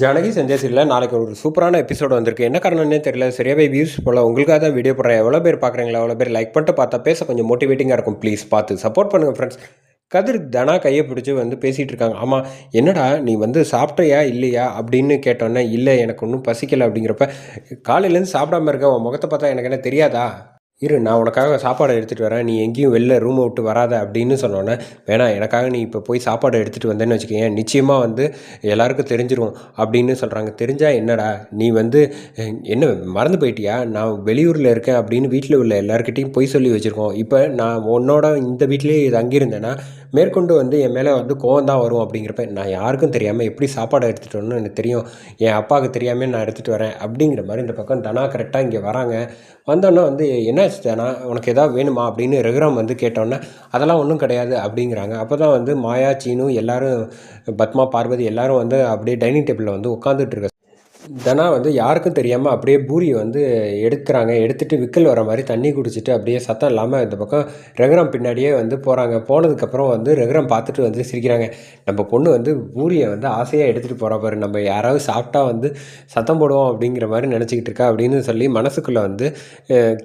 ஜானகி சஞ்சய் நாளைக்கு ஒரு சூப்பரான எபிசோடு வந்திருக்கு. என்ன காரணம்னே தெரியல. சரியாவே வியூஸ் போல. உங்களுக்காக தான் வீடியோ போடுறேன். எவ்வளோ பேர் பார்க்குறீங்களா எவ்வளோ பேர் லைக் பண்ணிட்டு பார்த்தா பேச கொஞ்சம் மோட்டிவேட்டிங்காக இருக்கும். ப்ளீஸ் பார்த்து சப்போர்ட் பண்ணுங்கள் ஃப்ரெண்ட்ஸ் கதிர் தனா கையை பிடிச்சி வந்து பேசிகிட்டு இருக்காங்க. ஆமாம் என்னடா நீ வந்து சாப்பிட்டியா இல்லையா அப்படின்னு கேட்டோன்னே இல்லை எனக்கு ஒன்றும் பசிக்கலை அப்படிங்கிறப்ப காலையிலேருந்து சாப்பிடாம இருக்க உன் முகத்தை பார்த்தா எனக்கு என்ன தெரியாதா? இரு நான் உனக்காக சாப்பாடு எடுத்துகிட்டு வரேன். நீ எங்கேயும் வெளில ரூமை விட்டு வராத அப்படின்னு சொன்னோன்னே வேணாம் எனக்காக நீ இப்போ போய் சாப்பாடு எடுத்துகிட்டு வந்தேன்னு வச்சுக்கோங்க நிச்சயமாக வந்து எல்லாருக்கும் தெரிஞ்சிரும் அப்படின்னு சொல்கிறாங்க தெரிஞ்சால் என்னடா நீ வந்து என்ன மறந்து போயிட்டியா? நான் வெளியூரில் இருக்கேன் அப்படின்னு வீட்டில் உள்ள எல்லாருக்கிட்டையும் பொய் சொல்லி வச்சுருக்கோம். இப்போ நான் உன்னோட இந்த வீட்டிலேயே தங்கியிருந்தேன்னா மேற்கொண்டு வந்து என் மேலே வந்து கோவம் தான் வரும் அப்படிங்கிறப்ப நான் யாருக்கும் தெரியாமல் எப்படி சாப்பாடு எடுத்துகிட்டு வரணும்னு எனக்கு தெரியும். என் அப்பாவுக்கு தெரியாமல் நான் எடுத்துகிட்டு வரேன் அப்படிங்கிற மாதிரி இந்த பக்கம் தனா கரெக்டாக இங்கே வராங்க. வந்தோன்னே வந்து என்னாச்சு தானா? உனக்கு எதாவது வேணுமா? அப்படின்னு ரகுராம் வந்து கேட்டோன்னே அதெல்லாம் ஒன்றும் கிடையாது அப்படிங்கிறாங்க. அப்போ தான் வந்து மாயா சீனு எல்லோரும் பத்மா பார்வதி எல்லோரும் வந்து அப்படியே டைனிங் டேபிளில் வந்து உட்காந்துட்டு இருக்க தனா வந்து யாருக்கும் தெரியாமல் அப்படியே பூரியை வந்து எடுக்கிறாங்க. எடுத்துகிட்டு விக்கல் வர மாதிரி தண்ணி குடிச்சிட்டு அப்படியே சத்தம் இல்லாமல் இந்த பக்கம் ரகுராம் பின்னாடியே வந்து போகிறாங்க போனதுக்கப்புறம் வந்து ரகுராம் பார்த்துட்டு வந்து சிரிக்கிறாங்க. நம்ம பொண்ணு வந்து பூரியை வந்து ஆசையாக எடுத்துகிட்டு போகிற பாரு. நம்ம யாராவது சாப்பிட்டா வந்து சத்தம் போடுவோம் அப்படிங்கிற மாதிரி நினச்சிக்கிட்டு இருக்கா அப்படின்னு சொல்லி மனசுக்குள்ளே வந்து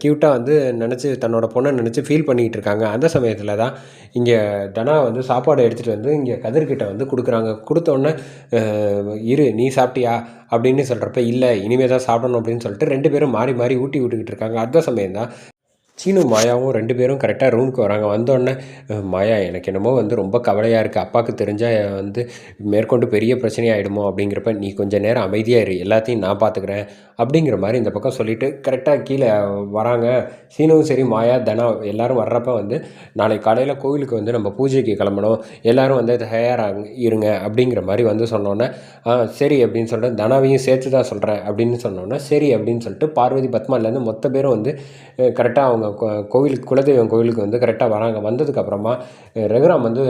க்யூட்டாக வந்து நினச்சி தன்னோட பொண்ணை நினச்சி ஃபீல் பண்ணிக்கிட்டு இருக்காங்க. அந்த சமயத்தில் தான் இங்கே தனா வந்து சாப்பாடு எடுத்துகிட்டு வந்து இங்கே கதிர்கிட்ட வந்து கொடுக்குறாங்க. கொடுத்தோன்னே இரு நீ சாப்பிட்டியா? அப்படின்னு சொல்கிறப்ப இல்லை இனிமே தான் சாப்பிடணும் அப்படின்னு சொல்லிட்டு ரெண்டு பேரும் மாறி மாறி ஊட்டி விட்டுக்கிட்டு இருக்காங்க. அந்த சமயம் தான். சீனு மாயாவும் ரெண்டு பேரும் கரெக்டாக ரூமுக்கு வராங்க. வந்தோடனே மாயா எனக்கு என்னமோ வந்து ரொம்ப கவலையாக இருக்குது அப்பாவுக்கு தெரிஞ்சால் வந்து மேற்கொண்டு பெரிய பிரச்சனையாயிடுமோ அப்படிங்கிறப்ப நீ கொஞ்சம் நேரம் அமைதியாக இரு. எல்லாத்தையும் நான் பார்த்துக்கிறேன் அப்படிங்கிற மாதிரி இந்த பக்கம் சொல்லிவிட்டு கரெக்டாக கீழே வராங்க. சீனுவும் சரி மாயா தனா எல்லாரும் வர்றப்ப வந்து நாளை காலையில் கோவிலுக்கு வந்து நம்ம பூஜைக்கு கிளம்பணும். எல்லோரும் வந்து தயாராக இருங்க. அப்படிங்கிற மாதிரி வந்து சொன்னோன்னே "ஆ சரி அப்படின்னு சொல்லிட்டு தனாவையும் சேர்த்து தான் சொல்கிறேன் அப்படின்னு சொன்னோன்னே சரி அப்படின்னு சொல்லிட்டு பார்வதி பத்மாலேருந்து மொத்த பேரும் வந்து கரெக்டாக அவங்க கோவிலுக்கு குலதெய்வம் கோவிலுக்கு வந்து கரெக்டாக வராங்க. வந்ததுக்கப்புறமா ரகுராம் வந்து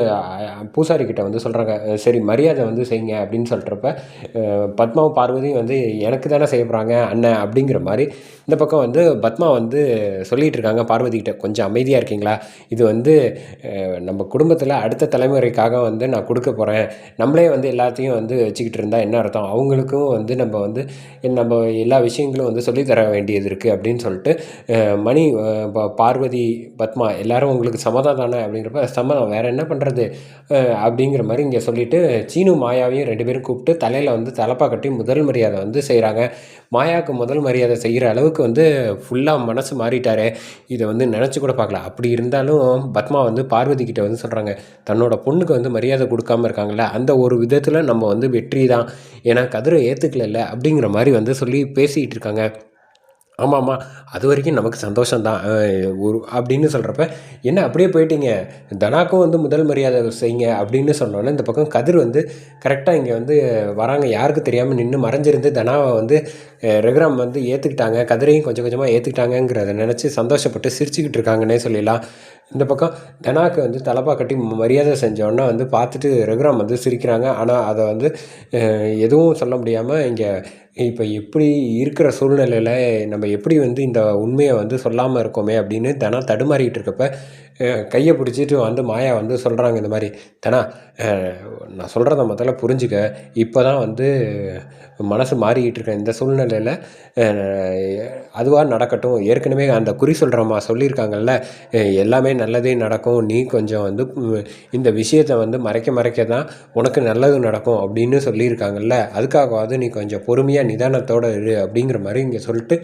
பூசாரி கிட்டே வந்து சொல்கிறாங்க சரி மரியாதை வந்து செய்யுங்க அப்படின்னு சொல்கிறப்ப பத்மாவும் பார்வதியும் வந்து எனக்கு தானே செய்ய போகிறாங்க அண்ணன் அப்படிங்கிற மாதிரி இந்த பக்கம் வந்து பத்மா வந்து சொல்லிகிட்டு இருக்காங்க பார்வதிக்கிட்ட கொஞ்சம் அமைதியாக இருக்கீங்களா? இது வந்து நம்ம குடும்பத்தில் அடுத்த தலைமுறைக்காக வந்து நான் கொடுக்க போகிறேன் நம்மளே வந்து எல்லாத்தையும் வந்து வச்சுக்கிட்டு இருந்தால் என்ன அர்த்தம்? அவங்களுக்கும் வந்து நம்ம வந்து நம்ம எல்லா விஷயங்களும் வந்து சொல்லித்தர வேண்டியது இருக்குது அப்படின்னு சொல்லிட்டு மணி பார்வதி பத்மா எல்லாரும் உங்களுக்கு சம்மதம் தானே அப்படிங்கிறப்ப சம்மதம் வேறு என்ன பண்ணுறது அப்படிங்கிற மாதிரி இங்கே சொல்லிவிட்டு சீனு மாயாவையும் ரெண்டு பேரும் கூப்பிட்டு தலையில் வந்து தலப்பா கட்டி முதல் மரியாதை வந்து செய்கிறாங்க மாயாவுக்கு முதல் மரியாதை செய்கிற அளவுக்கு வந்து ஃபுல்லாக மனசு மாறிட்டார். இதை வந்து நினச்சி கூட பார்க்கல. அப்படி இருந்தாலும் பத்மா வந்து பார்வதி கிட்ட வந்து சொல்கிறாங்க தன்னோட பொண்ணுக்கு வந்து மரியாதை கொடுக்காம இருக்காங்கல்ல அந்த ஒரு விதத்தில் நம்ம வந்து வெற்றி தான் ஏன்னா கதிரை ஏற்றுக்கல அப்படிங்கிற மாதிரி வந்து சொல்லி பேசிக்கிட்டு இருக்காங்க. ஆமாம் ஆமாம் அது வரைக்கும் நமக்கு சந்தோஷந்தான் ஒரு அப்படின்னு சொல்கிறப்ப என்ன அப்படியே போயிட்டீங்க. தனாக்கும் வந்து முதல் மரியாதை செய்யுங்க அப்படின்னு சொன்னோன்னே இந்த பக்கம் கதிர் வந்து கரெக்டாக இங்கே வந்து வராங்க. யாருக்கு தெரியாமல் நின்று மறைஞ்சிருந்து தனாவை வந்து அஹ், ரகுராம் வந்து ஏற்றுக்கிட்டாங்க கதிரையும் கொஞ்சம் கொஞ்சமாக ஏற்றுக்கிட்டாங்கங்கிறத நினச்சி சந்தோஷப்பட்டு சிரிச்சுக்கிட்டு இருக்காங்கன்னே சொல்லிடலாம். இந்த பக்கம் தனாக்கு வந்து தலப்பா கட்டி மரியாதை செஞ்சோன்னா வந்து பார்த்துட்டு ரகுராம் வந்து சிரிக்கிறாங்க. ஆனால் அதை வந்து எதுவும் சொல்ல முடியாமல் இங்கே இப்போ எப்படி இருக்கிற சூழ்நிலையில் நம்ம எப்படி வந்து இந்த உண்மையை வந்து சொல்லாமல் இருக்கோமே அப்படின்னு தனா தடுமாறிக்கிட்டு இருக்கப்ப கையை பிடிச்சிட்டு வந்து மாயா வந்து சொல்கிறாங்க இந்த மாதிரி தனா நான் சொல்கிறத முதல்ல புரிஞ்சுக்க. இப்போ தான் வந்து மனசு மாறிக்கிட்டு இருக்கேன் இந்த சூழ்நிலையில் அதுவாக நடக்கட்டும். ஏற்கனவே அந்த குறி சொல்கிறம்மா சொல்லியிருக்காங்கல்ல எல்லாமே நல்லதே நடக்கும். நீ கொஞ்சம் வந்து இந்த விஷயத்தை வந்து மறைக்க மறைக்க தான் உனக்கு நல்லது நடக்கும் அப்படின்னு சொல்லியிருக்காங்கல்ல. அதுக்காகவாவது நீ கொஞ்சம் பொறுமையாக நிதானத்தோடு இரு அப்படிங்கிற மாதிரி இங்கே சொல்லிட்டு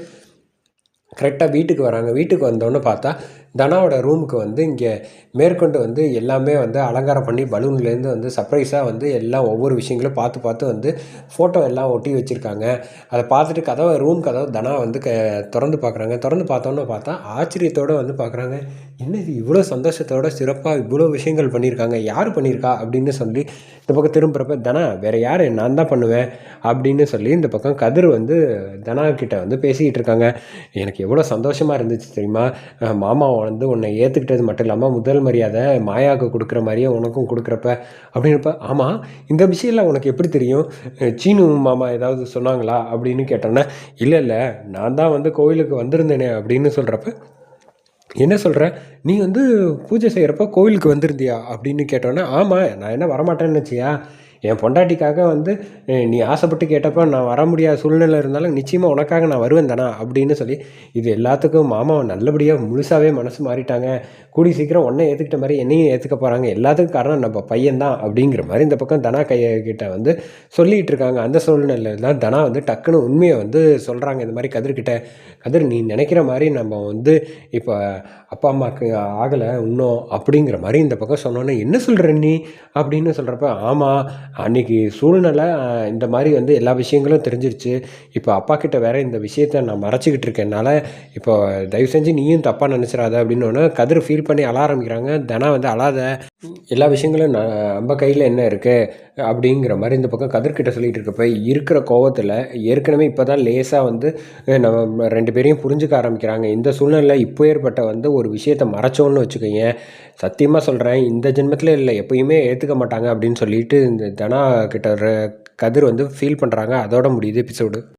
கரெக்டாக வீட்டுக்கு வராங்க. வீட்டுக்கு வந்தோன்னு பார்த்தா தனாவோட ரூமுக்கு வந்து இங்கே மேற்கொண்டு வந்து எல்லாமே வந்து அலங்காரம் பண்ணி பலூன்லேருந்து வந்து சர்ப்ரைஸாக வந்து எல்லாம் ஒவ்வொரு விஷயங்களும் பார்த்து பார்த்து வந்து ஃபோட்டோ எல்லாம் ஒட்டி வச்சுருக்காங்க. அதை பார்த்துட்டு கதவை ரூம் கதவை தனா வந்து க திறந்து பார்க்குறாங்க. திறந்து பார்த்தோன்னே பார்த்தா ஆச்சரியத்தோடு வந்து பார்க்குறாங்க. என்ன இது இவ்வளோ சந்தோஷத்தோட சிறப்பாக இவ்வளோ விஷயங்கள் பண்ணியிருக்காங்க யார் பண்ணியிருக்கா அப்படின்னு சொல்லி இந்த பக்கம் திரும்புகிறப்ப தனா வேறு யார்? நான் தான் பண்ணுவேன். அப்படின்னு சொல்லி இந்த பக்கம் கதிர் வந்து தனா கிட்ட வந்து பேசிக்கிட்டு இருக்காங்க. எனக்கு எவ்வளோ சந்தோஷமாக இருந்துச்சு தெரியுமா? மாமாவோட வந்து உன்னை ஏற்றுக்கிட்டது மட்டும் இல்லாமல் முதல் மரியாதை மாயாவுக்கு கொடுக்குற மாதிரியே உனக்கும் கொடுக்குறப்ப அப்படின்றப்ப ஆமாம் இந்த விஷயம்ல உனக்கு எப்படி தெரியும்? சீனு மாமா ஏதாவது சொன்னாங்களா? அப்படின்னு கேட்டோன்னே இல்லை இல்லை நான் தான் வந்து கோயிலுக்கு வந்திருந்தேனே அப்படின்னு சொல்கிறப்ப என்ன சொல்கிற நீ வந்து பூஜை செய்கிறப்ப கோவிலுக்கு வந்திருந்தியா? அப்படின்னு கேட்டோன்னே ஆமாம் நான் என்ன வரமாட்டேன்னு வச்சியா என் பொண்டாட்டிக்காக வந்து நீ ஆசைப்பட்டு கேட்டப்போ நான் வர முடியாத சூழ்நிலை இருந்தாலும் நிச்சயமாக உனக்காக நான் வருவேன் தானா? அப்படின்னு சொல்லி இது எல்லாத்துக்கும் மாமாவை நல்லபடியாக முழுசாகவே மனசு மாறிட்டாங்க. கூடி சீக்கிரம் உன்னை ஏற்றுக்கிட்ட மாதிரி என்னையும் ஏற்றுக்க போகிறாங்க எல்லாத்துக்கும் காரணம் நம்ம பையன்தான் அப்படிங்கிற மாதிரி இந்த பக்கம் தனா கையை கிட்ட வந்து சொல்லிகிட்டு இருக்காங்க. அந்த சூழ்நிலையில் தான் தனா வந்து டக்குன்னு உண்மையை வந்து சொல்கிறாங்க இந்த மாதிரி கதிர்கிட்ட கதிர் நீ நினைக்கிற மாதிரி நம்ம வந்து இப்போ அப்பா அம்மாவுக்கு ஆகலை இன்னும் அப்படிங்கிற மாதிரி இந்த பக்கம் சொன்னோன்னே என்ன சொல்கிற நீ? அப்படின்னு சொல்கிறப்ப ஆமாம் அன்னைக்கு சூழ்நிலை இந்த மாதிரி வந்து எல்லா விஷயங்களும் தெரிஞ்சிருச்சு. இப்போ அப்பா கிட்ட வேற இந்த விஷயத்த நான் மறைச்சிக்கிட்டு இருக்கேனால இப்போ தயவு செஞ்சு நீயும் தப்பாக நினச்சிடாத அப்படின்னு ஒன்று கதிர் ஃபீல் பண்ணி அழ ஆரம்பிக்கிறாங்க. தனா வந்து அழாத எல்லா விஷயங்களும் நான் நம்ம கையில் என்ன இருக்குது அப்படிங்கிற மாதிரி இந்த பக்கம் கதிர்கிட்ட சொல்லிகிட்டு இருக்கப்ப இருக்கிற கோவத்தில் ஏற்கனவே இப்போ தான் லேசாக வந்து நம்ம ரெண்டு பேரையும் புரிஞ்சுக்க ஆரம்பிக்கிறாங்க. இந்த சூழ்நிலையில் இப்போ ஏற்பட்ட வந்து ஒரு விஷயத்தை மறைச்சோன்னு வச்சுக்கோங்க சத்தியமாக சொல்கிறேன் இந்த ஜென்மத்தில் இல்லை எப்பயுமே ஏற்றுக்க மாட்டாங்க அப்படின்னு சொல்லிட்டு இந்த தனா கிட்ட கதிர் வந்து ஃபீல் பண்ணுறாங்க அதோட முடியுது எபிசோடு